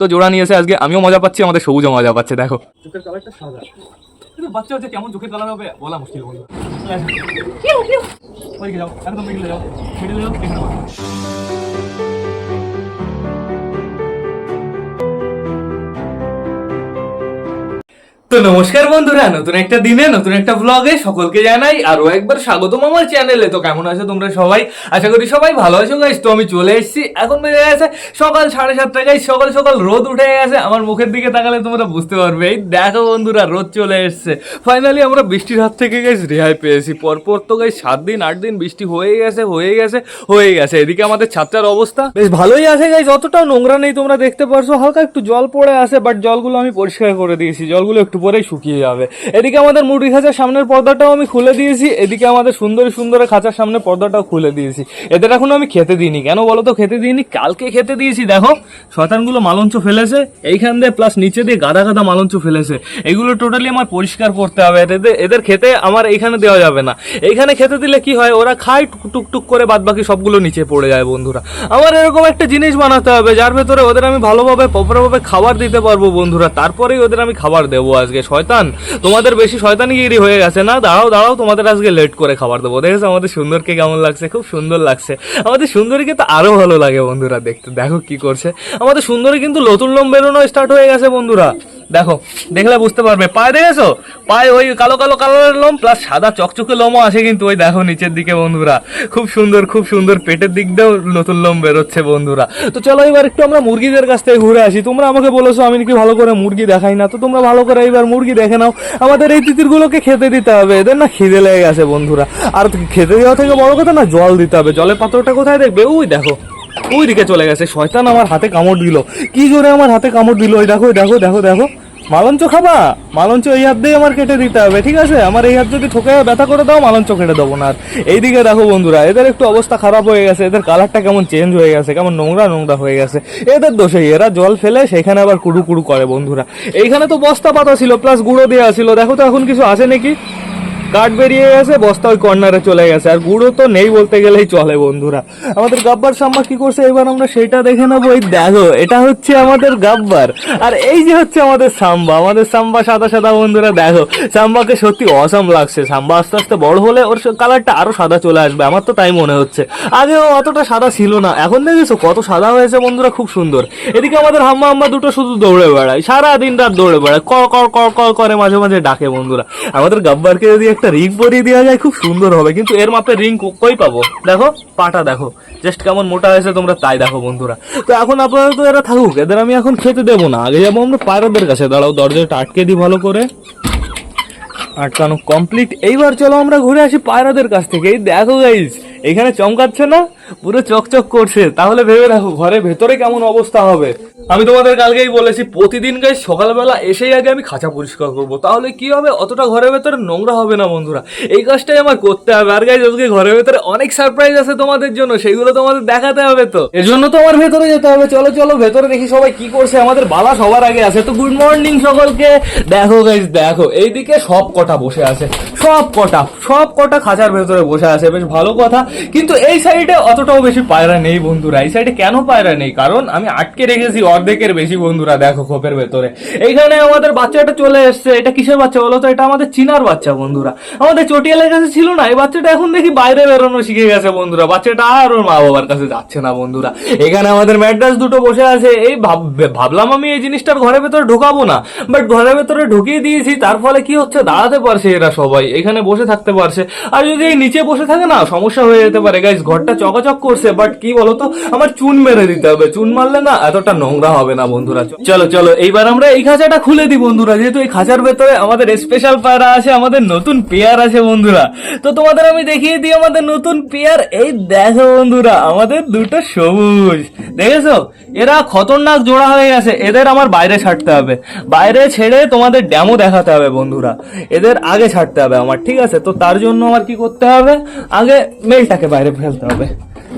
তো জোড়া নিয়ে এসে আজকে আমিও মজা পাচ্ছি আমাদের সবুজও মজা পাচ্ছে দেখো। চোখের কালারটা সাদা। কিন্তু বাচ্চা হচ্ছে কেমন চোখের কালার হবে বলা মুশকিল বন্ধু। ওইদিকে যাও একদম মিডিলে যাও। মিডিলে যাও তো নমস্কার বন্ধুরা, নতুন একটা দিনে, নতুন একটা ব্লগে সকলকে জানাই আরও একবার স্বাগতম আমার চ্যানেলে তো কেমন আছো তোমরা সবাই? আশা করি সবাই ভালো আছো গাইস তো আমি চলে এসেছি। এখন বেজে গেছে সকাল সাড়ে সাতটা। গাইস সকাল সকাল রোদ উঠে গেছে। আমার মুখের দিকে তাকালে তোমরা বুঝতে পারবে। এই দেখো বন্ধুরা, রোদ চলে এসছে। ফাইনালি আমরা বৃষ্টির হাত থেকে গাইস রেহাই পেয়েছি। পরপর তো গাইস সাত দিন, আট দিন বৃষ্টি হয়ে গেছে হয়ে গেছে হয়ে গেছে। এদিকে আমাদের ছাত্রার অবস্থা বেশ ভালোই আছে গাইস অতটাও নোংরা নেই তোমরা দেখতে পারছ। হালকা একটু জল পড়ে আছে বাট জলগুলো আমি পরিষ্কার করে দিয়েছি। জলগুলো একটু পরেই শুকিয়ে যাবে। এদিকে আমাদের মুরগি খাঁচার সামনের পর্দাটাও আমি খুলে দিয়েছি। এদিকে আমাদের সুন্দরী সুন্দর খাঁচার সামনে পর্দাটাও খুলে দিয়েছি। এদের এখন আমি খেতে দিইনি। কেন বলো তো খেতে দিইনি, কালকে খেতে দিয়েছি। দেখো শতানগুলো মালঞ্চ ফেলেছে। এইখান দিয়ে প্লাস নিচে দিয়ে গাদা গাদা মালঞ্চ ফেলেছে। এগুলো টোটালি আমার পরিষ্কার করতে হবে। এদের এদের খেতে আমার এইখানে দেওয়া যাবে না। এইখানে খেতে দিলে কি হয়? ওরা খায়, টুক টুক টুক করে বাদ বাকি সবগুলো নিচে পড়ে যায় বন্ধুরা। আমার এরকম একটা জিনিস বানাতে হবে, যার ভেতরে ওদের আমি ভালোভাবে প্রপারভাবে খাবার দিতে পারব বন্ধুরা। তারপরেই ওদের আমি খাবার দেবো আজকে শয়তান। তোমাদের বেশি শয়তানিগিরি হয়ে গেছে না? দাঁড়াও দাঁড়াও, তোমাদের আজকে লেট করে খাবার দেবো। দেখেছ আমাদের সুন্দরকে কেমন লাগছে, খুব সুন্দর লাগছে। আমাদের সুন্দরীকে তো আরও ভালো লাগে বন্ধুরা দেখতে। দেখো কি করছে। আমাদের সুন্দরী কিন্তু নতুন লোম বেরোনো স্টার্ট হয়ে গেছে বন্ধুরা। দেখো, দেখলে বুঝতে পারবে। পায়ে দেখেছ? পায়ে ওই কালো কালো কালারের লোম প্লাস সাদা চকচকে লোমও আছে কিন্তু ওই দেখো নিচের দিকে বন্ধুরা। খুব সুন্দর খুব সুন্দর পেটের দিক দিয়েও নতুন লোম বেরোচ্ছে বন্ধুরা। তো চলো এবার একটু আমরা মুরগিদের কাছ থেকে ঘুরে আসি। তোমরা আমাকে বলেছ আমি নাকি ভালো করে মুরগি দেখাই না। তো তোমরা ভালো করে এইবার মুরগি দেখে নাও। আমাদের এই তিতিরগুলোকে খেতে দিতে হবে। এদের না খিদে লেগে গেছে বন্ধুরা। আর খেতে দেওয়া থেকে বড় কথা না জল দিতে হবে। জলের পাত্রটা কোথায় দেখবে? ওই দেখো। ওই দিকে চলে গেছে। শয়তান আমার হাতে কামড় দিল। কি জোরে আমার হাতে কামড় দিল? ওই দেখো দেখো দেখো দেখো। মালঞ্চ খাবা? মালঞ্চ এই হাত দিয়ে আমার কেটে দিতে হবে, ঠিক আছে? আমার এই হাত যদি ঠোকে ব্যথা করে দাও, মালঞ্চ কেটে দেবো না আর। এইদিকে দেখো বন্ধুরা, এদের একটু অবস্থা খারাপ হয়ে গেছে। এদের কালারটা কেমন চেঞ্জ হয়ে গেছে, কেমন নোংরা নোংরা হয়ে গেছে। এদের দোষে এরা জল ফেলে সেখানে আবার কুড়ু কুড়ু করে বন্ধুরা। এইখানে তো বস্তা পাতা ছিল প্লাস গুঁড়ো দেওয়া ছিল। দেখো তো এখন কিছু আছে নাকি? কাঠ বেরিয়ে গেছে, বস্তা ওই কর্নারে চলে গেছে। আর গুঁড়ো তো নেই বলতে গেলেই চলে বন্ধুরা। আমাদের গাব্বার সাম্বা কি করছে? এবার আমরা সেটা দেখে নেব। এই দেখো, এটা হচ্ছে আমাদের গাব্বার। আর এই যে হচ্ছে আমাদের সাম্বা। আমাদের সাম্বা সাদা সাদা বন্ধুরা, দেখো। সাম্বাকে সত্যি অসাম লাগছে। সাম্বা আস্তে আস্তে বড় হলে ওর কালারটা আরও সাদা চলে আসবে। আমার তো তাই মনে হচ্ছে। আগে ও অতটা সাদা ছিল না। এখন দেখেছ কত সাদা হয়েছে বন্ধুরা, খুব সুন্দর। এদিকে আমাদের হাম্মা হাম্মা দুটো শুধু দৌড়ে বেড়ায়। সারা দিন রাত দৌড়ে বেড়ায়। ক ক ক ক, করে মাঝে মাঝে ডাকে বন্ধুরা। আমাদের গাব্বারকে যদি একটা রিং পরিয়ে দেওয়া যায়, খুব সুন্দর হবে। কিন্তু এর মাপে রিং কই পাবো? দেখো, পাটা দেখো। জাস্ট কেমন মোটা হয়েছে তোমরা তাই দেখো, বন্ধুরা। তো এখন আপনারা তো এরা থাকুক, এদের আমি এখন খেতে দেবো না। আগে যাব আমরা পায়রাদের কাছে। দাঁড়াও, দরজাটা আটকে দিই ভালো করে। আটকানো কমপ্লিট এইবার চলো আমরা ঘুরে আসি পায়রাদের কাছ থেকে। এই দেখো গাইজ এখানে চমকাচ্ছে না? পুরো চকচক করছে। তাহলে ভেবে রাখো ঘরের ভেতরে কেমন অবস্থা হবে? আমি তোমাদের কালকেই বলেছি প্রতিদিন গাই সকালবেলা এসেই আগে আমি খাঁচা পরিষ্কার করব। তাহলে কি হবে? অতটা ঘরের ভেতরে নোংরা হবে না, বন্ধুরা। এই কাজটাই আমার করতে হবে। আর গাইজ আজকে ঘরের ভেতরে অনেক সারপ্রাইজ আছে তোমাদের জন্য। সেগুলো তোমাদের দেখাতে হবে তো। এর জন্য তো আমার ভেতরে যেতে হবে। চলো চলো, ভেতরে দেখি সবাই কি করছে। আমাদের বালা সবার আগে আছে। তো গুড মর্নিং সকলকে। দেখো গাইজ দেখো, এইদিকে সব কটা বসে আছে। সব কটা সব কটা খাঁচার ভেতরে বসে আছে। বেশ ভালো কথা। কিন্তু এই সাইডে অতটাও বেশি পায়রা নেই বন্ধুরা, এই সাইডে কেন পায়রা নেই? কারণ আমি আটকে রেখেছি অর্ধেকের বেশি বন্ধুরা, দেখো খোপের ভেতরে। এইখানে আমাদের বাচ্চাটা চলে এসছে, এটা কিসের বাচ্চা বলো তো? এটা আমাদের চিনার বাচ্চা বন্ধুরা। আমাদের চটিয়ালের কাছে ছিল না, এই বাচ্চাটা এখন দেখি বাইরে বেরোনো শিখে গেছে বন্ধুরা। বাচ্চাটা আর ওর মা বাবার কাছে যাচ্ছে না বন্ধুরা। এখানে আমাদের ম্যাড্রাস দুটো বসে আছে, এই ভাব- ভাবলাম আমি এই জিনিসটার ঘরের ভেতরে ঢোকাবো না বাট ঘরের ভেতরে ঢুকিয়ে দিয়েছি, তার ফলে কি হচ্ছে? দাঁড়াতে পারছে এরা সবাই, এখানে বসে থাকতে পারছে। আর যদি এই নিচে বসে থাকে না, সমস্যা হয়ে যেতে পারে। গাইজ ঘরটা চকাচক করছে বাট কি বলতো? আমার চুন মেরে দিতে হবে। চুন মারলে না এতটা নোংরা হবে না বন্ধুরা। চলো চলো, এইবার আমরা এই খাঁচাটা খুলে দিই বন্ধুরা। যেহেতু এই খাঁচার ভেতরে আমাদের স্পেশাল পায়রা আছে, আমাদের নতুন পেয়ার আছে বন্ধুরা। তো তোমাদের আমি দেখিয়ে দিই আমাদের নতুন পেয়ার। এই দেখো বন্ধুরা, আমাদের দুটো সবুজ। দেখেছ? এরা খতরনাক জোড়া হয়ে গেছে। এদের আমার বাইরে ছাড়তে হবে। বাইরে ছেড়ে তোমাদের ড্যামও দেখাতে হবে বন্ধুরা। এদের আগে ছাড়তে হবে আমার, ঠিক আছে? তো তার জন্য আমার কি করতে হবে? আগে মেলটাকে বাইরে ফেলতে হবে।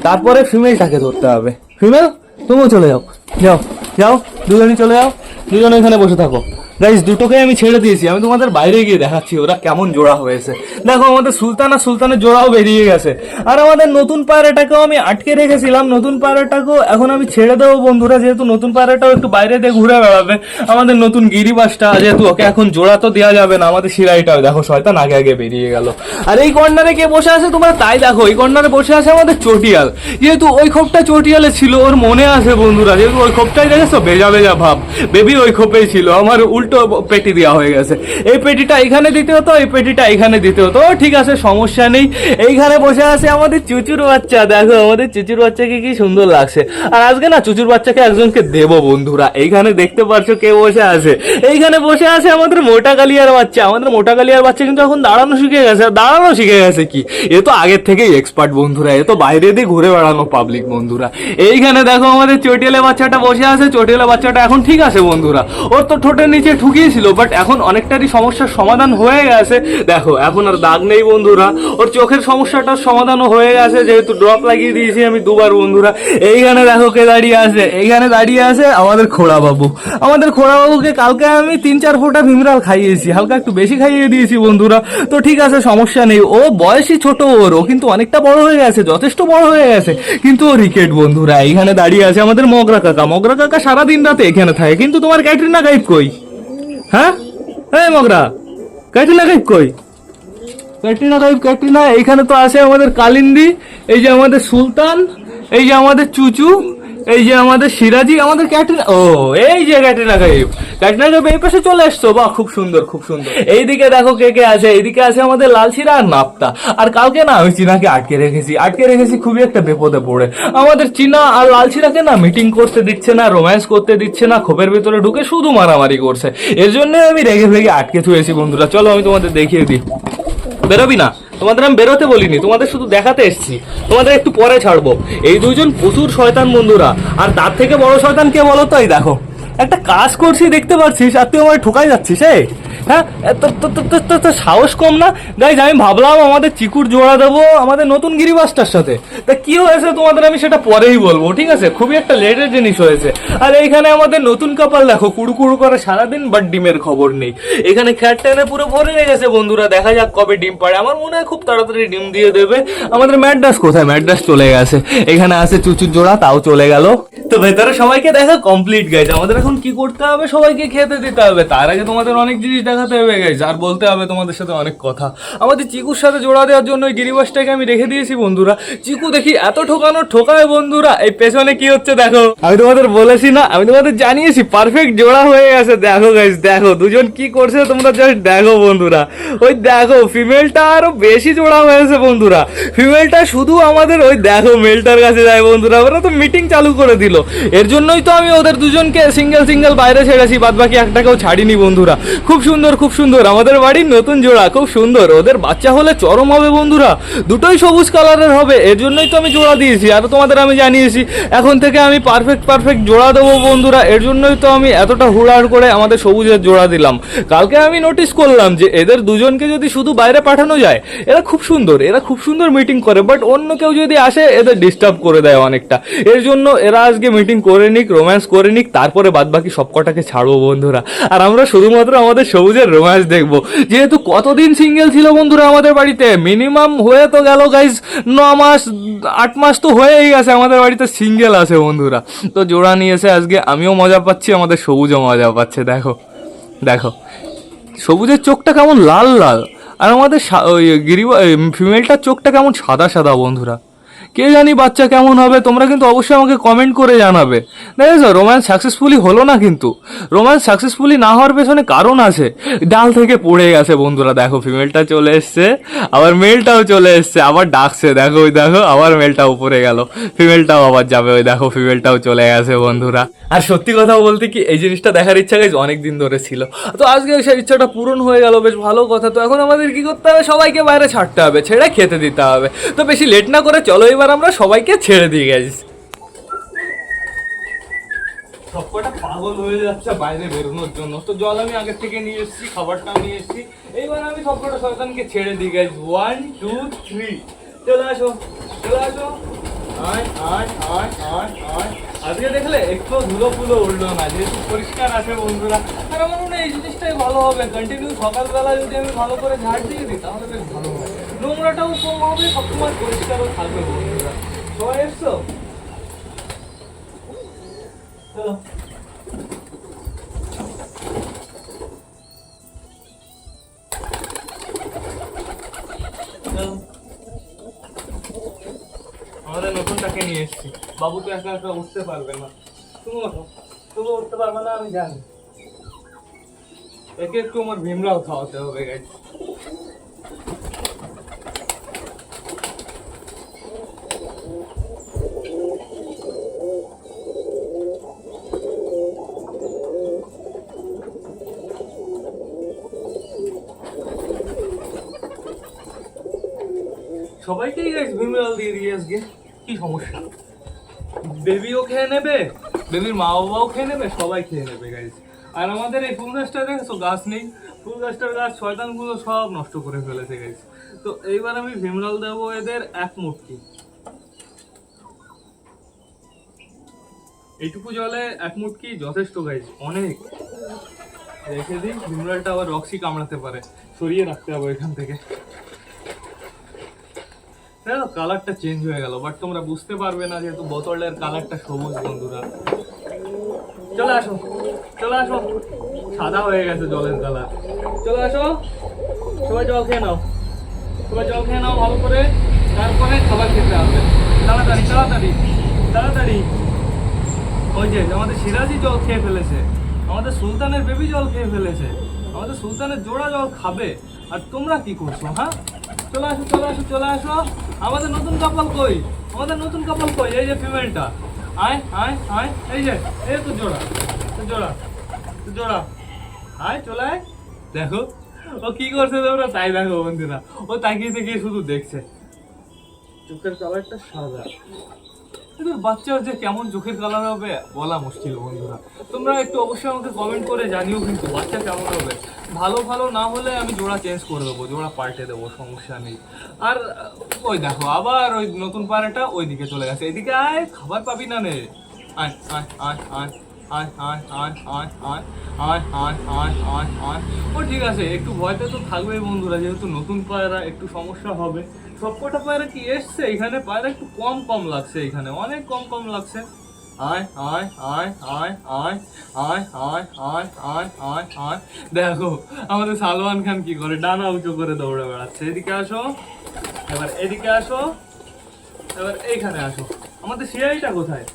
তারপরে ফিমেলটাকে ধরতে হবে। ফিমেল তুমিও চলে যাও। যাও যাও দুজনই চলে যাও। দুজনে এখানে বসে থাকো। গাইস দুটোকে আমি ছেড়ে দিয়েছি। আমি তোমাদের বাইরে গিয়ে দেখাচ্ছি ওরা কেমন জোড়া হয়েছে। দেখো, আমাদের সুলতান আর সুলতানের জোড়াও বেরিয়ে গেছে। আর আমাদের নতুন পায়রাটাকেও আমি আটকে রেখেছিলাম। নতুন পায়রাটাকেও এখন আমি ছেড়ে দেবো, বন্ধুরা। যেহেতু নতুন পায়রাটাও একটু বাইরে দিয়ে ঘুরে বেড়াবে, আমাদের নতুন গিরিবাসটা যেহেতু ওকে এখন জোড়া তো দেওয়া যাবে না, আমাদের সিরাইটাও দেখো, শয়তান আগে আগে বেরিয়ে গেল। আর এই কর্নারে কে বসে আছে তোমরা তাই দেখো, এই কর্নারে বসে আছে আমাদের চটিয়াল। যেহেতু ওই খোপটা চটিয়ালে ছিল, ওর মনে আছে, বন্ধুরা। যেহেতু ওই খোপটাই, দেখেছ? বেজা বেজা ভাব। বেবি ওই খোপেই ছিল। আমার উল্টো পেটি দেওয়া হয়ে গেছে। এই পেটিটা এখানে দিতে হতো, এই পেটিটা এখানে দিতে হতো। ঠিক আছে, সমস্যা নেই। এইখানে বসে আছে আমাদের চুচুর বাচ্চা। দেখো, আমাদের চুচুর বাচ্চাকে কি সুন্দর লাগছে। আর আজকে না, চুচুর বাচ্চাকে একজনকে দেবো, বন্ধুরা। এইখানে দেখতে পারছ কে বসে আছে। এইখানে বসে আছে আমাদের মোটা কালিয়ার বাচ্চা। আমাদের মোটা কালিয়ার বাচ্চা কিন্তু এখন দাঁড়ানো শিখে গেছে। দাঁড়ানো শিখে গেছে কি? এ তো আগের থেকেই এক্সপার্ট বন্ধুরা। এ তো বাইরে দিয়ে ঘুরে বেড়ানো পাবলিক বন্ধুরা। এইখানে দেখো আমাদের চটিয়ালে বাচ্চাটা বসে আছে। চটিয়ালে বাচ্চাটা এখন ঠিক আছে, বন্ধুরা। ওর তো ঠোঁটের নিচে ঠুকিয়েছিল বাট এখন অনেকটারই সমস্যার সমাধান হয়ে গেছে। দেখো, এখন আর দাগ নেই বন্ধুরা। ওর চোখের সমস্যাটার সমাধানও হয়ে গেছে, যেহেতু ড্রপ লাগিয়ে দিয়েছি আমি দুবার বন্ধুরা। এইখানে দেখো কে দাঁড়িয়ে আছে, এইখানে দাঁড়িয়ে আছে আমাদের খোড়া বাবু আমাদের খোড়া বাবুকে কালকে আমি তিন চার ফোঁটা ভিমরাল খাইয়েছি, হালকা একটু বেশি খাইয়ে দিয়েছি বন্ধুরা। তো ঠিক আছে, সমস্যা নেই। ও বয়সই ছোট ওর, ও কিন্তু অনেকটা বড় হয়ে গেছে, যথেষ্ট বড় হয়ে গেছে। কিন্তু ও রিকেট বন্ধুরা, এইখানে দাঁড়িয়ে আছে আমাদের মগরা কাকা। মগরা কাকা সারাদিন রাতে এখানে থাকে, কিন্তু তোমার ক্যাটরিনা গাইড কই? হ্যাঁ? এই মগরা ক্যাটরিনা কাইফ কই? ক্যাটরিনা কাইফ ক্যাটরিনা এইখানে তো আছে আমাদের কালিন্দি, এই যে আমাদের সুলতান, এই যে আমাদের চুচু এই যে আমাদের সিরাজি, আমাদের ক্যাটরিনা, ও, এই যে ক্যাটরিনা গাইব ক্যাটরিনা গাইব এই পাশে চলে এসছো বাহ, খুব সুন্দর খুব সুন্দর। এইদিকে দেখো কে কে আছে, এইদিকে আছে আমাদের লাল শিরা আর নাপ্তা আর কালকে না, আমি চিনাকে আটকে রেখেছি আটকে রেখেছি খুবই একটা বিপদে পড়ে। আমাদের চীনা আর লাল শিরাকে না মিটিং করতে দিচ্ছে না রোম্যান্স করতে দিচ্ছে না খোপের ভিতরে ঢুকে শুধু মারামারি করছে। এর জন্য আমি রেগে ভেগে আটকে থুয়েছি, বন্ধুরা। চলো আমি তোমাদের দেখিয়ে দিই। বেরোবি না? তোমাদের আমি বেরোতে বলিনি, তোমাদের শুধু দেখাতে এসছি। তোমাদের একটু পরে ছাড়বো। এই দুজন প্রচুর শয়তান বন্ধুরা। আর তার থেকে বড় শয়তান কে বলো তাই দেখো। একটা কাজ করছি, দেখতে পাচ্ছিস, আর তুই আমার ঠোকাই যাচ্ছিস, এই? হ্যাঁ? তোর সাহস কম না? গাইজ আমি ভাবলাম আমাদের চিকুর জোড়া দেবো আমাদের নতুন গিরিবাসটার সাথে। তা কি হয়েছে তোমাদের আমি সেটা পরেই বলব, ঠিক আছে? খুবই একটা লেটের জিনিস হয়েছে। আর এইখানে আমাদের নতুন কাপাল দেখো কুড়ু কুড়ু করে সারাদিন বাট ডিমের খবর নেই। এখানে খ্যাট টেনে পুরো ভরে গেছে বন্ধুরা, দেখা যাক কবে ডিম পাড়ে। আমার মনে হয় খুব তাড়াতাড়ি ডিম দিয়ে দেবে। আমাদের ম্যাড্রাস কোথায়? ম্যাড্রাস চলে গেছে। এখানে আছে চুচুর জোড়া, তাও চলে গেল। তো ভেতরে সবাইকে দেখা কমপ্লিট গাইজ আমাদের এখন কি করতে হবে? সবাইকে খেতে দিতে হবে। তার আগে তোমাদের অনেক জিনিস দেখাতে হবে গাইজ আর বলতে হবে তোমাদের সাথে অনেক কথা। আমাদের চিকুর সাথে জোড়া দেওয়ার জন্য ওই গিরিবাসটাকে আমি রেখে দিয়েছি, বন্ধুরা। চিকু দেখি এত ঠোকানো ঠোকায়, বন্ধুরা। এই পেছনে কি হচ্ছে, দেখো। আমি তোমাদের বলেছি না, আমি তোমাদের জানিয়েছি পারফেক্ট জোড়া হয়ে গেছে। দেখো গাইজ দেখো, দুজন কি করছে তোমরা জাস্ট দেখো, বন্ধুরা। ওই দেখো ফিমেলটা আরও বেশি জোড়া হয়েছে বন্ধুরা। ফিমেলটা শুধু আমাদের, ওই দেখো, মেলটার কাছে যায়, বন্ধুরা। ওরা তো মিটিং চালু করে দিল। এর জন্যই তো আমি ওদের দুজনকে সিঙ্গেল সিঙ্গেল বাইরে ছেড়েছি বাদ বাকি একটাকেও ছাড়িনি বন্ধুরা। খুব সুন্দর খুব সুন্দর। আমাদের বাড়ির নতুন জোড়া, খুব সুন্দর। ওদের বাচ্চা হলে চরম হবে বন্ধুরা। দুটোই সবুজ কালারের হবে। এর জন্যই তো আমি জোড়া দিয়েছি, আর তোমাদের আমি জানিয়েছি। এখন থেকে আমি পারফেক্ট পারফেক্ট জোড়া দেবো বন্ধুরা। এর জন্যই তো আমি এতটা হুড়াড় করে আমাদের সবুজের জোড়া দিলাম। কালকে আমি নোটিস করলাম যে এদের দুজনকে যদি শুধু বাইরে পাঠানো যায়, এরা খুব সুন্দর, এরা খুব সুন্দর মিটিং করে বাট অন্য কেউ যদি আসে, এদের ডিস্টার্ব করে দেয় অনেকটা। এর জন্য এরা আজকে মিটিং করে নিক রোম্যান্স করে নিক, তারপরে বাদ বাকি সব কটাকে ছাড়বো বন্ধুরা। আর আমরা শুধুমাত্র আমাদের সবুজের রোম্যান্স দেখব। যেহেতু কতদিন সিঙ্গেল ছিল বন্ধুরা আমাদের বাড়িতে? মিনিমাম হয়ে তো গেল গাইজ ন মাস, আট মাস তো হয়েই গেছে আমাদের বাড়িতে সিঙ্গেল আছে বন্ধুরা। তো জোড়া নিয়েছে আজকে, আমিও মজা পাচ্ছি, আমাদের সবুজও মজা পাচ্ছে, দেখো দেখো। সবুজের চোখটা কেমন লাল লাল, আর আমাদের ওই গিরি ফিমেলটার চোখটা কেমন সাদা সাদা বন্ধুরা। কে জানি বাচ্চা কেমন হবে, তোমরা কিন্তু অবশ্যই আমাকে কমেন্ট করে জানাবে। দেখেছ রোম্যান্স সাকসেসফুলি হলো না কিন্তু। রোম্যান্স সাকসেসফুলি না হওয়ার পেছনে কারণ আছে। ডাল থেকে পড়ে গেছে বন্ধুরা, দেখো ফিমেলটা চলে এসছে, আবার মেলটাও চলে এসছে, আবার ডাকছে, দেখো, ওই দেখো, আবার মেলটা উপরে গেল। ফিমেলটাও আবার যাবে, ওই দেখো ফিমেলটাও চলে গেছে বন্ধুরা। আর সত্যি কথা বলতে কি, এই জিনিসটা দেখার ইচ্ছা গেছে অনেক দিন ধরে ছিল। তো আজকে সেই ইচ্ছাটা পূরণ হয়ে গেল, বেশ ভালো কথা। তো এখন আমাদের কি করতে হবে? সবাইকে বাইরে ছাড়তে হবে, ছেড়ে খেতে দিতে হবে। তো বেশি লেট না করে চলো এবার আমরা সবাইকে ছেড়ে দিয়ে গেছি। সবকটা পাগল হয়ে যাচ্ছে বাইরে বেরোনোর জন্য। তো জল আমি আগের থেকে নিয়ে এসেছি, খাবারটা নিয়ে এসেছি। এইবার আমি সবকটা শয়তানকে ছেড়ে দিই গাইজ ওয়ান টু থ্রি চলে আসো চলে আসো। আয় আয় আয় আয় আয়। আজকে দেখলে একটু ধুলো ফুলো উঠল না, যেহেতু পরিষ্কার আছে বন্ধুরা। আর আমার মনে হয় এই জিনিসটাই ভালো হবে। কন্টিনিউ সকালবেলা যদি আমি ভালো করে ঝাড় দিয়ে দিই, তাহলে বেশ ভালো হয়। নোংরাটাও কম হবে, সবসময় পরিষ্কারও থাকবে বন্ধুরা। সবাই এসছো। আমাদের নতুনটাকে নিয়ে এসেছি। বাবু তো একা একা উঠতে পারবে না। তুমি ওঠো। তুমি উঠতে পারবে না, আমি জানি। একে একটু আমার ভীমরাও খাওয়াতে হবে গাইজ সবাইকেই গাইজ ভীমরাল দিয়ে দিয়ে আজকে। কি সমস্যা? বেবিও খেয়ে নেবে, বেবির মা বাবাও খেয়ে নেবে, সবাই খেয়ে নেবে গাইজ আর আমাদের এই ফুল গাছটা দেখেছ? গাছ নেই। ফুল গাছটার গাছ, শয়তানগুলো সব নষ্ট করে ফেলেছে গাইজ তো এইবার আমি ভীমরাল দেবো এদের এক মুটকি এইটুকু জলে এক মুটকি যথেষ্ট গাইজ অনেক। রেখে দিই, ভীমরালটা আবার রক্সি কামড়াতে পারে। সরিয়ে রাখতে হবে এখান থেকে। দেখো কালারটা চেঞ্জ হয়ে গেল বাট তোমরা বুঝতে পারবে না যেহেতু বোতলের কালারটা সবুজ, বন্ধুরা। চলে আসো চলে আসো। সাদা হয়ে গেছে জলের কালার চলে আসো, সবাই জল খেয়ে নাও। সবাই জল খেয়ে নাও ভালো করে, তারপরে খাবার খেতে হবে। তাড়াতাড়ি তাড়াতাড়ি তাড়াতাড়ি। ওই যে, আমাদের সিরাজি জল খেয়ে ফেলেছে। আমাদের সুলতানের বেবি জল খেয়ে ফেলেছে। আমাদের সুলতানের জোড়া জল খাবে। আর তোমরা কি করছ হ্যাঁ? চলে আসো চলে আসো চলে আসো। আমাদের নতুন কাপল কই? আমাদের নতুন কাপল কই? এই যে ফিমেলটা আয় আয় আয়। এই যে, এই তো জোড়া তো জোড়া তো জোড়া। আয়, চলে আয়। দেখো, ও কি করছে তোমরা? তাই দেখো বন্ধুরা। ও তাকিয়ে থেকে শুধু দেখছে। চোখের কালারটা সাদা। এদের বাচ্চার যে কেমন চোখের কালার হবে বলা মুশকিল, বন্ধুরা। তোমরা একটু অবশ্যই আমাকে কমেন্ট করে জানিও কিন্তু বাচ্চা কেমন হবে। ভালো ভালো না হলে আমি জোড়া চেঞ্জ করে দেবো, জোড়া পাল্টে দেবো, সমস্যা নেই। আর, ওই দেখো, আবার ওই নতুন পাড়াটা ওইদিকে চলে গেছে। এদিকে আয়, খাবার পাবি না নে। আয় আয় আয় আয়। আয় আয় আয় আয় আয় আয় আয় আয় আয় আয় ও ঠিক আছে একটু ভয়তে তো থাকবেই বন্ধুরা যেহেতু নতুন পায়রা একটু সমস্যা হবে সবকটা পায়রা কি এসছে এখানে পায়রা একটু কম কম লাগছে এখানে অনেক কম কম লাগছে আয় আয় আয় আয় আয় আয় আয় আয় আয় আয় আয় দেখো আমাদের সালমান খান কি করে ডানা উঁচু করে দৌড়ে বেড়াচ্ছে এদিকে আসো এবার এদিকে আসো এবার এইখানে আসো আমাদের সিআইটা কোথায়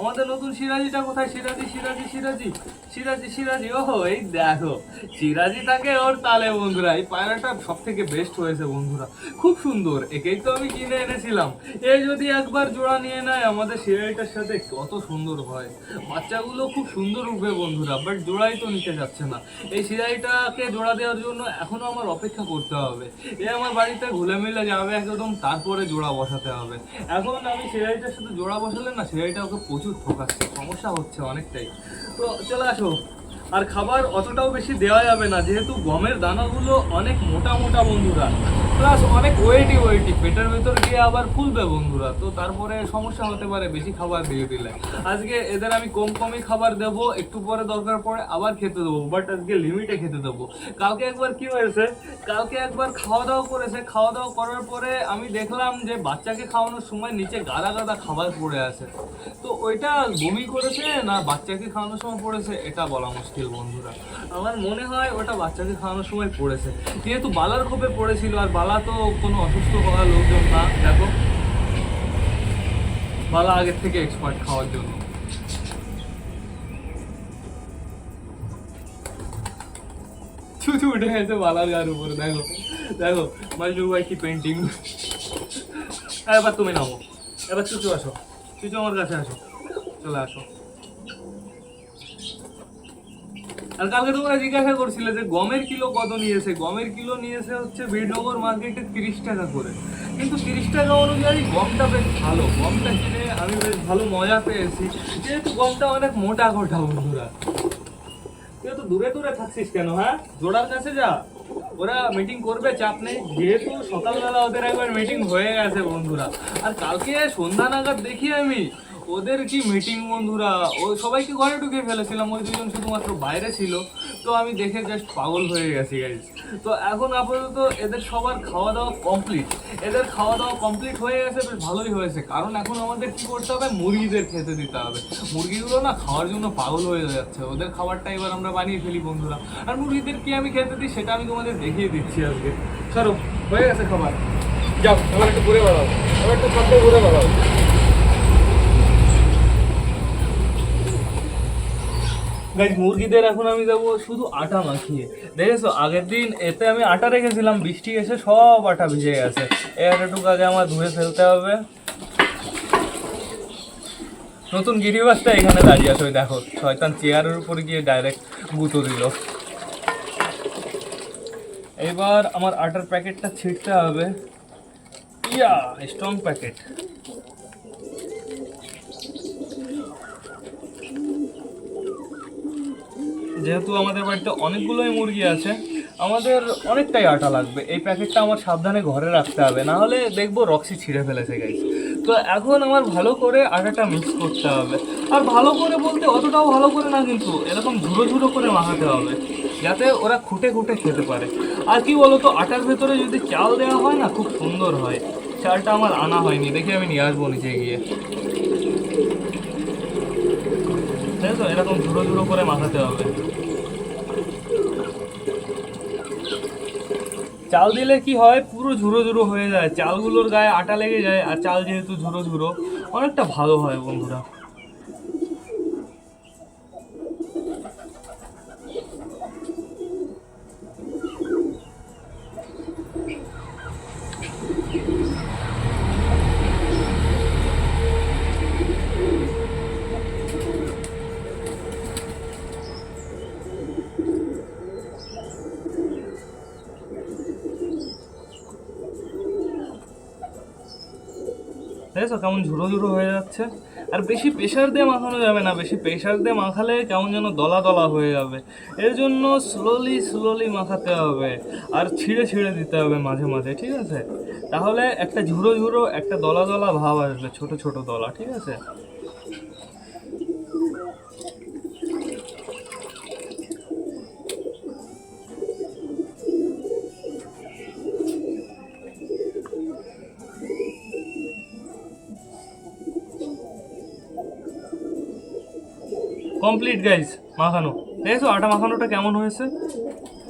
আমাদের নতুন সিরাজিটা কোথায়? সিরাজি সিরাজি সিরাজি। সিরাজি সিরাজি। ওহো, এই দেখো। সিরাজি থাকে ওর তালে, বন্ধুরা। এই পায়রাটা সব থেকে বেস্ট হয়েছে, বন্ধুরা। খুব সুন্দর। একেই তো আমি কিনে এনেছিলাম। এ যদি একবার জোড়া নিয়ে নেয়, আমাদের সিরাজিটার সাথে কত সুন্দর হয়। বাচ্চাগুলো খুব সুন্দর উঠবে, বন্ধুরা বাট জোড়াই তো নিতে যাচ্ছে না। এই সিরাজিটাকে জোড়া দেওয়ার জন্য এখনও আমার অপেক্ষা করতে হবে। এ আমার বাড়িতে ঘুলে মিলে যাবে একদম, তারপরে জোড়া বসাতে হবে। এখন আমি সিরাজিটার সাথে জোড়া বসালে না, সিরাজিটা ওকে প্রচুর ঠকাচ্ছে সমস্যা হচ্ছে অনেকটাই। তো চলে আসো। আর খাবার অতটাও বেশি দেওয়া যাবে না, যেহেতু গমের দানাগুলো অনেক মোটা মোটা বন্ধুরা। প্লাস অনেক ওয়েটি ওয়েটি পেটের ভেতর গিয়ে আবার ফুলবে বন্ধুরা। তো তারপরে সমস্যা হতে পারে, বেশি খাবার দিয়ে দিলে। আজকে এদের আমি কম কমই খাবার দেব, একটু পরে দরকার পড়ে আবার খেতে দেবো বাট আজকে লিমিটে খেতে দেবো। কালকে একবার কি হয়েছে? কালকে একবার খাওয়া দাওয়া করেছে। খাওয়া দাওয়া করার পরে আমি দেখলাম যে বাচ্চাকে খাওয়ানোর সময় নিচে গাদা গাদা খাবার পড়ে আছে। তো ওইটা বমি করেছে না বাচ্চাকে খাওয়ানোর সময় পড়েছে? এটা বলা মুশকিল বন্ধুরা। আমার মনে হয় ওটা বাচ্চাকে খাওয়ানোর সময় পড়েছে। যেহেতু বালার খোপে পড়েছিল আর বালা তো কোনো অসুস্থ হওয়া লোকজন না, দেখো। বালা আগের থেকে এক্সপার্ট খাওয়ার জন্য। উঠে গেছে বালার গার উপরে, দেখো। দেখো মাজু ভাই কি পেন্টিং এবার তুমি নামো। এবার চুচু আসো। চুচু আমার কাছে আসো। চলে আসো। আর কালকে তোমরা জিজ্ঞাসা করছিলে যে গমের কিলো কত নিয়েছে? গমের কিলো নিয়েছে হচ্ছে বীরনগর মার্কেটে তিরিশ টাকা করে। কিন্তু তিরিশ টাকা অনুযায়ী গমটা বেশ ভালো। গমটা কিনে আমি বেশ ভালো মজা পেয়েছি। যেহেতু গমটা অনেক মোটা কোটা বন্ধুরা। তুই তো দূরে দূরে থাকছিস কেন হ্যাঁ? জোড়ার কাছে যা। ওরা মিটিং করবে, চাপ নেই। যেহেতু সকালবেলা ওদের একবার মিটিং হয়ে গেছে বন্ধুরা। আর কালকে সন্ধ্যা নাগাদ দেখি আমি ওদের কি মিটিং বন্ধুরা? ও সবাইকে ঘরে ঢুকিয়ে ফেলেছিলাম, ওই দুজন শুধুমাত্র বাইরে ছিল। তো আমি দেখে জাস্ট পাগল হয়ে গেছি গাইজ তো এখন আপাতত এদের সবার খাওয়া দাওয়া কমপ্লিট এদের খাওয়া দাওয়া কমপ্লিট হয়ে গেছে, বেশ ভালোই হয়েছে। কারণ এখন আমাদের কি করতে হবে? মুরগিদের খেতে দিতে হবে। মুরগিগুলো না খাওয়ার জন্য পাগল হয়ে যাচ্ছে। ওদের খাবারটা এবার আমরা বানিয়ে ফেলি, বন্ধুরা। আর মুরগিদের কি আমি খেতে দিই, সেটা আমি তোমাদের দেখিয়ে দিচ্ছি আজকে। সরো, হয়ে গেছে খাবার। যাও, এবার একটু ঘুরে বেড়াও। এবার একটু ঘুরে বেড়াও। গাইজ মুরগিদের এখন আমি যাব শুধু আটা মাখিয়ে। দেখেছ, আগের দিন এতে আমি আটা রেখেছিলাম, বৃষ্টি এসে সব আটা ভিজে গেছে। এই আটাটুকু আগে আমার ধুয়ে ফেলতে হবে। নতুন গিরিবাসটা এখানে দাঁড়িয়ে আছে, ওই দেখো, শয়তান চেয়ারের উপর গিয়ে ডাইরেক্ট গুঁতো দিল। এবার আমার আটার প্যাকেটটা ছিঁড়তে হবে। ইয়া স্ট্রং প্যাকেট যেহেতু আমাদের বাড়িতে অনেকগুলোই মুরগি আছে, আমাদের অনেকটাই আটা লাগবে। এই প্যাকেটটা আমার সাবধানে ঘরে রাখতে হবে, না হলে দেখব রক্সি ছিঁড়ে ফেলেছে গাইস তো এখন আমার ভালো করে আটাটা মিক্স করতে হবে। আর ভালো করে বলতে অতটাও ভালো করে না, কিন্তু এরকম ঝুড়ো ঝুড়ো করে মাখাতে হবে, যাতে ওরা খুঁটে খুঁটে খেতে পারে। আর কি বলতো, আটার ভেতরে যদি চাল দেওয়া হয় না, খুব সুন্দর হয়। চালটা আমার আনা হয়নি, দেখি আমি নিয়ে আসব নিচে গিয়ে। তাই তো? এরকম ঝুড়ো ঝুড়ো করে মাখাতে হবে। চাল দিলে কি হয়? পুরো ঝুরো ঝুরো হয়ে যায়। চালগুলোর গায়ে আটা লেগে যায় আর চাল যেহেতু ঝুরো ঝুরো, অনেকটা ভালো হয় বন্ধুরা। দেখেছ কেমন ঝুড়ো ঝুড়ো হয়ে যাচ্ছে। আর বেশি প্রেশার দিয়ে মাখানো যাবে না, বেশি প্রেশার দিয়ে মাখালে কেমন যেন দলা দলা হয়ে যাবে। এর জন্য স্লোলি স্লোলি মাখাতে হবে আর ছিঁড়ে ছিঁড়ে দিতে হবে মাঝে মাঝে, ঠিক আছে? তাহলে একটা ঝুড়ো ঝুড়ো, একটা দলা দলা ভাব আসবে, ছোট ছোট দলা, ঠিক আছে? কমপ্লিট গাইস মাখানো। দেখেছ? আটা মাখানোটা কেমন হয়েছে?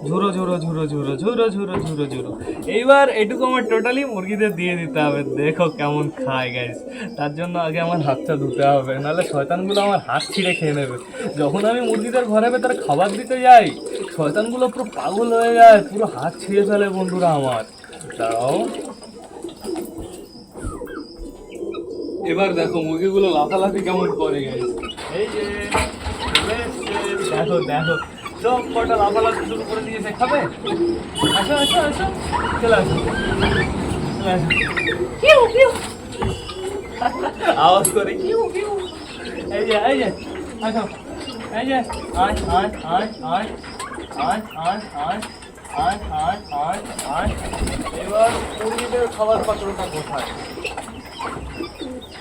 ঝুরো ঝুরো ঝুরো ঝুরো ঝুরো ঝুরো ঝুরো ঝুরো। এইবার এটুকু আমার টোটালি মুরগিদের দিয়ে দিতে হবে। দেখো কেমন খায় গাইস তার জন্য আগে আমার হাতটা ধুতে হবে, নাহলে শয়তানগুলো আমার হাত ছিঁড়ে খেয়ে নেবে। যখন আমি মুরগিদের ঘরে ভেতরে খাবার দিতে যাই, শয়তানগুলো পুরো পাগল হয়ে যায়, পুরো হাত ছিঁড়ে ফেলে, বন্ধুরা আমার। দাঁড়াও। এবার দেখো মুরগিগুলো লাফালাফি কেমন করে গেছে এই যে। দেখো দেখো সব কটা লাফালাফি শুরু করে দিয়েছে খাবে আসো আসো আসো চলে আসো চলে আসো কিউ কিউ আওয়াজ করে কিউ কিউ এই যে এই যে আসো এই যে আয় আয় আয় আয় আয় আয় আয় আয় আয় আয় আয় এবার মুরগিদের খাবার পাত্রটা কোথায়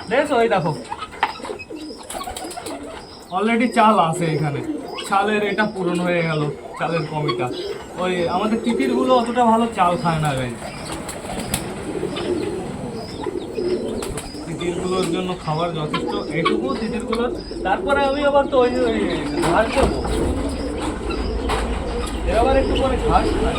দেখো এই দেখো অলরেডি চাল আছে এখানে চালের এটা পূরণ হয়ে গেল, চালের কমিটা। ওই আমাদের তিতিরগুলো অতটা ভালো চাল খায় না গাই তিতিরগুলোর জন্য খাবার যথেষ্ট, এইটুকু তিতিরগুলোর তারপরে আমি আবার তো ওই ঘাস দেবো। এবার একটু পরে ঘাস খাই।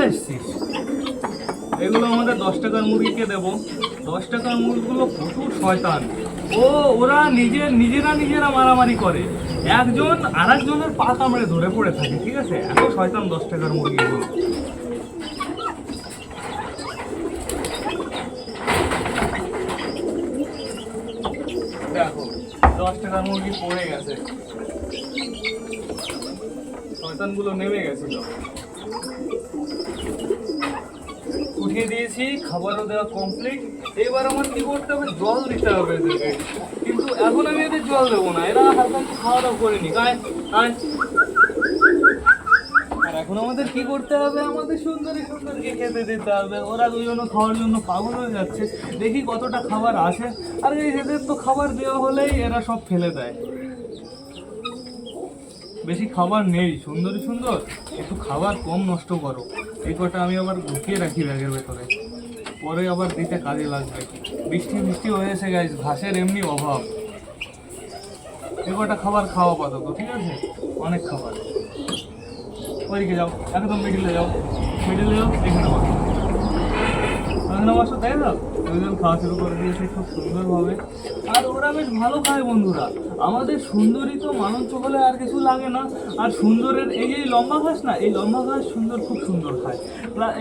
চলে এসছিস? এগুলো আমাদের দশ টাকার মুরগিকে দেব। দশ টাকার মুরগিগুলো প্রচুর শয়তান। ও, ওরা নিজের নিজেরা নিজেরা মারামারি করে। একজন আর একজনের পা কামড়ে ধরে পড়ে থাকে, ঠিক আছে? এত শয়তান দশ টাকার মুরগিগুলো দেখো, দশ টাকার মুরগি পড়ে গেছে। শয়তানগুলো নেমে গেছিল। উঠিয়ে দিয়েছি, খাবারও দেওয়া কমপ্লিট এবার আমার কি করতে হবে জল দিতে হবে এদেরকে। কিন্তু এখন আমি এদের জল দেবো না, এরা হালকা খাওয়া দাওয়া করেনি আর এখন আমাদের কি করতে হবে? আমাদের সুন্দরী সুন্দরকে খেতে দিতে হবে। ওরা দুজনে খাওয়ার জন্য পাগল হয়ে যাচ্ছে। দেখি কতটা খাবার আসে। আর এই এদের তো খাবার দেওয়া হলেই এরা সব ফেলে দেয়। বেশি খাবার নেই। সুন্দরী সুন্দর, একটু খাবার কম নষ্ট করো। এই কটা আমি আবার ঢুকিয়ে রাখি ব্যাগের ভেতরে। পরে আবার দিতে কাজে লাগবে। বৃষ্টি বৃষ্টি হয়েছে গাইজ ঘাসের এমনি অভাব। এই কটা খাবার খাওয়া পাতত ঠিক আছে? অনেক খাবার। ওইদিকে যাও, একদম মিডিলে যাও। মিডিলে যাও, এখানে বসো। এখানে বসো, তাই না খাওয়া শুরু করে দিয়েছে খুব সুন্দরভাবে। আর ওরা বেশ ভালো খায় বন্ধুরা। আমাদের সুন্দরী তো মানঞ্চ হলে আর কিছু লাগে না। আর সুন্দরের এই যে লম্বা ঘাস না, এই লম্বা ঘাস সুন্দর, খুব সুন্দর খায়।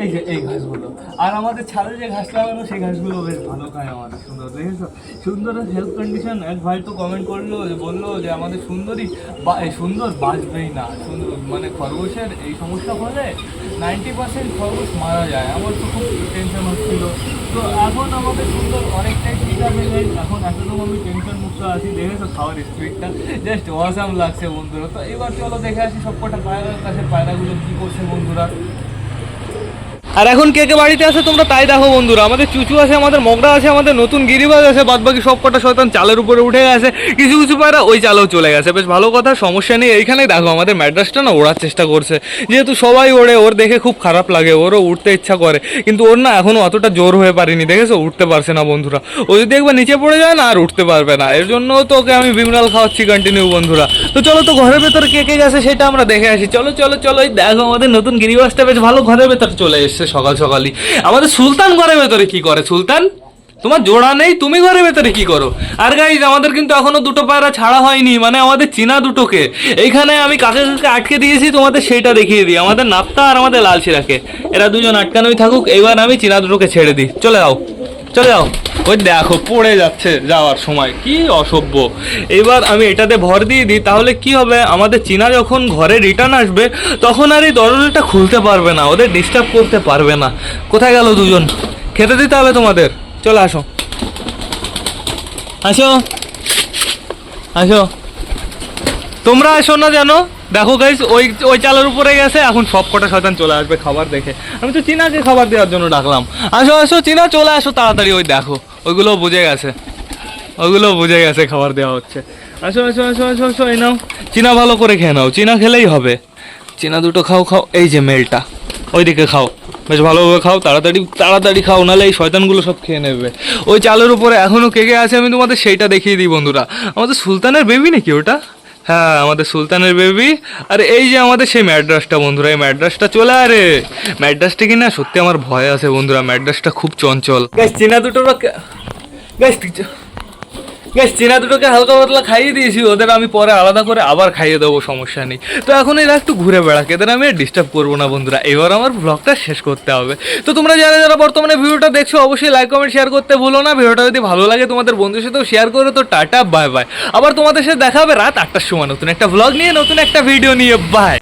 এই যে এই ঘাসগুলো। আর আমাদের ছাদে যে ঘাস লাগানো সেই ঘাসগুলো বেশ ভালো খায় আমাদের সুন্দর। দেখেছ? সুন্দরের হেলথ কন্ডিশন এক ভাই তো কমেন্ট করল, যে বলল যে আমাদের সুন্দরী বা সুন্দর বাঁচবেই না। সুন্দর মানে খরগোশের এই সমস্যা হলে নাইনটি পার্সেন্ট খরগোশ মারা যায়। আমার তো খুব টেনশন হচ্ছিল। তো এখন আমাদের সুন্দর অনেকটাই ঠিক আছে guys। এখন একদম আমি টেনশন মুক্ত আছি দেখেছ খাওয়ার স্পিডটা জাস্ট অসাম লাগছে বন্ধুরা। তো এবার চলো দেখে আসি সব কটা পায়রার কাছে পায়রাগুলো কী করছে বন্ধুরা। আর এখন কে কে বাড়িতে আছে তোমরা তাই দেখো বন্ধুরা। আমাদের চুচু আছে, আমাদের মগরা আছে, আমাদের নতুন গিরিবাজ আছে বাদ বাকি সব কটা শয়তান চালের উপরে উঠে গেছে। কিছু কিছু পায়রা ওই চালেও চলে গেছে। বেশ ভালো কথা, সমস্যা নেই। এইখানে দেখো, আমাদের ম্যাড্রাসটা না ওড়ার চেষ্টা করছে। যেহেতু সবাই ওড়ে, ওর দেখে খুব খারাপ লাগে, ওরও উঠতে ইচ্ছা করে। কিন্তু ওর না এখনও অতটা জোর হয়ে পারেনি, দেখেছ? উঠতে পারছে না বন্ধুরা। ও যদি একবার নিচে পড়ে যায় না, আর উঠতে পারবে না। এর জন্য তো ওকে আমি বিমরাল খাওয়াচ্ছি কন্টিনিউ বন্ধুরা। তো চলো তো ঘরের ভেতর কে কে গেছে সেটা আমরা দেখে আসি। চলো চলো চলো দেখো আমাদের নতুন গিরিবাসটা বেশ ভালো ঘরের ভেতর চলে এসছে। সকাল সকালই। আমাদের সুলতান ঘরের ভেতরে কি করে? সুলতান, তোমার জোড়া নেই, তুমি ঘরের ভেতরে কি করো? আর গাইজ আমাদের কিন্তু এখনও দুটো পায়রা ছাড়া হয়নি মানে আমাদের চিনা দুটোকে। এইখানে আমি কাকে কাকে আটকে দিয়েছি, তোমাদের সেইটা দেখিয়ে দিই। আমাদের নাপ্তা আর আমাদের লাল চিরাকে এরা দুজন আটকানোই থাকুক, এবার আমি চিনা দুটোকে ছেড়ে দিই। চলে যাও। চলে যাও। ওই দেখো, পড়ে যাচ্ছে যাওয়ার সময়। কি অসভ্য। এবার আমি এটাতে ভর দিয়ে দিই, তাহলে কি হবে? আমাদের চীনা যখন ঘরে রিটার্ন আসবে, তখন আর এই দরজাটা খুলতে পারবে না, ওদের ডিস্টার্ব করতে পারবে না। কোথায় গেল দুজন? খেতে দিতে হবে তোমাদের। চলে আসো। আসো। আসো। তোমরা আসো না জানো দেখো গাইস ওই ওই চালের উপরে গেছে, এখন সব কটা শয়তান চলে আসবে খাবার দেখে। আমি তো চীনাকে খাবার দেওয়ার জন্য ডাকলাম। আসো আসো, চীনা, চলে আসো তাড়াতাড়ি, ওই দেখো, ওইগুলো বুঝে গেছে। ওইগুলো বুঝে গেছে খাবার দেওয়া হচ্ছে। আসো আসো আসো আসো আসো, এই নাও। চীনা ভালো করে খেয়ে নাও, চীনা খেলেই হবে। চীনা দুটো খাও খাও, এই যে মেলটা, ওইদিকে খাও। বেশ ভালোভাবে খাও, তাড়াতাড়ি তাড়াতাড়ি খাও, নাহলে এই শয়তানগুলো সব খেয়ে নেবে। ওই চালের উপরে এখনও কে কে আছে আমি তোমাদের সেইটা দেখিয়ে দিই বন্ধুরা। আমাদের সুলতানের বেবি নাকি ওটা? হ্যাঁ আমাদের সুলতানের বেবি আর, এই যে আমাদের সেই ম্যাড্রাসটা বন্ধুরা, এই ম্যাড্রাসটা চলে আরে ম্যাড্রাসটা কি না, সত্যি আমার ভয় আছে বন্ধুরা ম্যাড্রাসটা খুব চঞ্চল। গাছ চেনা দুটো গ্যাস গ্যাস চেনা দুটোকে হালকা পাতলা খাইয়ে দিয়েছি, ওদের আমি পরে আলাদা করে আবার খাইয়ে দেবো, সমস্যা নেই। তো এখন এরা একটু ঘুরে বেড়াক, এদের আমি ডিস্টার্ব করব না, বন্ধুরা। এবার আমার ব্লগটা শেষ করতে হবে। তো তোমরা যারা যারা বর্তমানে ভিডিওটা দেখছ, অবশ্যই লাইক কমেন্ট শেয়ার করতে ভুলো না। ভিডিওটা যদি ভালো লাগে তোমাদের বন্ধুর সাথেও শেয়ার করো, তো টাটা বাই বাই আবার তোমাদের সাথে দেখা হবে রাত আটটার সময় নতুন একটা ব্লগ নিয়ে, নতুন একটা ভিডিও নিয়ে। বাই